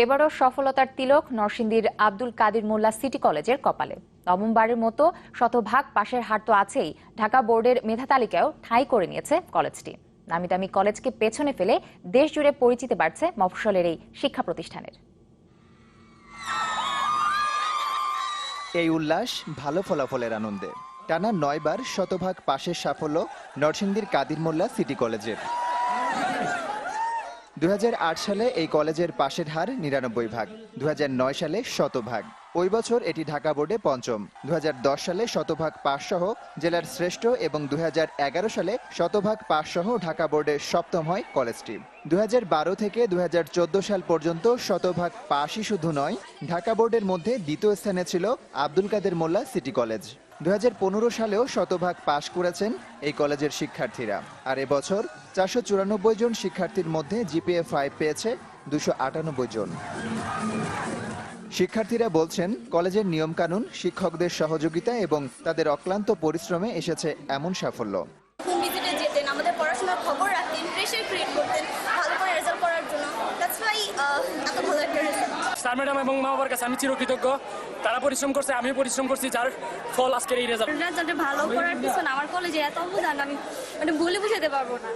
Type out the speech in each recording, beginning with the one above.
এবারও সফলতার তিলক নরসিংদীর আব্দুল কাদির মোল্লা সিটি কলেজের কপালে। নবমবারের মতো শতভাগ পাশের হার তো আছেই। ঢাকা বোর্ডের মেধা তালিকায়ও ঠাঁই করে নিয়েছে কলেজটি। নামি দামি কলেজকে পেছনে ফেলে দেশ জুড়ে পরিচিতি বাড়ছে মফস্বলের এই শিক্ষা প্রতিষ্ঠানের। এই উল্লাস ভালো ফলাফলের আনন্দে। টানা নয়বার শতভাগ পাশের সাফল্য নরসিংদীর কাদির মোল্লা সিটি কলেজের। দু হাজার আট সালে এই কলেজের পাশের হার নিরানব্বই ভাগ দু হাজার নয় সালে শতভাগ। ওই বছর এটি ঢাকা বোর্ডে পঞ্চম। দু হাজার দশ সালে শতভাগ পাশ সহ জেলার শ্রেষ্ঠ এবং দু হাজার এগারো সালে শতভাগ পাশ সহ ঢাকা বোর্ডে সপ্তম হয় কলেজটি দু হাজার বারো থেকে দু হাজার চোদ্দ সাল পর্যন্ত শতভাগ পাশই শুধু নয়, ঢাকা বোর্ডের মধ্যে দ্বিতীয় স্থানে ছিল আব্দুল কাদের মোল্লা সিটি কলেজ। দু হাজার পনেরো সালেও শতভাগ পাশ করেছেন এই কলেজের শিক্ষার্থীরা। আর এবছর চারশো চুরানব্বই জন শিক্ষার্থীর মধ্যে জিপিএ ফাইভ পেয়েছে দুশো আটানব্বই জন। শিক্ষার্থীরা বলছেন কলেজের নিয়মকানুন শিক্ষকদের সহযোগিতা এবং তাদের অক্লান্ত পরিশ্রমে এসেছে এমন সাফল্য। হোম ভিজিটে যেতেন আমাদের পড়াশোনার খবর রাখতেন প্রেশার ক্রিয়েট করতেন ভালো করে রেজাল্ট করার জন্য। দ্যাটস ওয়াই এত ভালো একটা রেজাল্ট স্যার ম্যাডাম এবং মা বাবার কাছে আমি চিরকৃতজ্ঞ। তারা পরিশ্রম করছে আমিও পরিশ্রম করছি যার ফল আজকের এই রেজাল্ট রেজাল্টে ভালো করার পিছনে আমার কলেজে এত অবদান আমি মানে বলে বুঝাতে পারব না।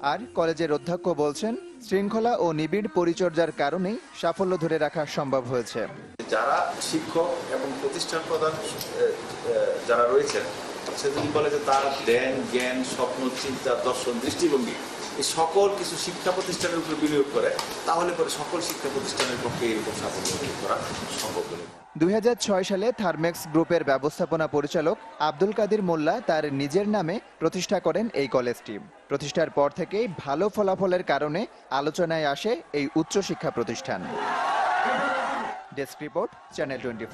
আর কলেজের অধ্যক্ষ বলছেন শৃঙ্খলা ও নিবিড় পরিচর্যার কারণেই সাফল্য ধরে রাখা সম্ভব হয়েছে। যারা শিক্ষক এবং প্রতিষ্ঠান প্রধান যারা আহ, যারা রয়েছেন সেতুলি কলেজে তার ধ্যান, জ্ঞান, স্বপ্ন, চিন্তা, দর্শন, দৃষ্টিভঙ্গি, এই সকল কিছু শিক্ষা প্রতিষ্ঠানের উপর বিনিয়োগ করে, তাহলে পরে সকল শিক্ষা প্রতিষ্ঠানের পক্ষে এরকম সাফল্য করা সম্ভব বলে দুই সালে থার্মেক্স গ্রুপের ব্যবস্থাপনা পরিচালক আব্দুল কাদির মোল্লা তার নিজের নামে প্রতিষ্ঠা করেন এই কলেজটি প্রতিষ্ঠার পর থেকেই ভালো ফলাফলের কারণে আলোচনায় আসে এই উচ্চশিক্ষা প্রতিষ্ঠান। Desk report, channel twenty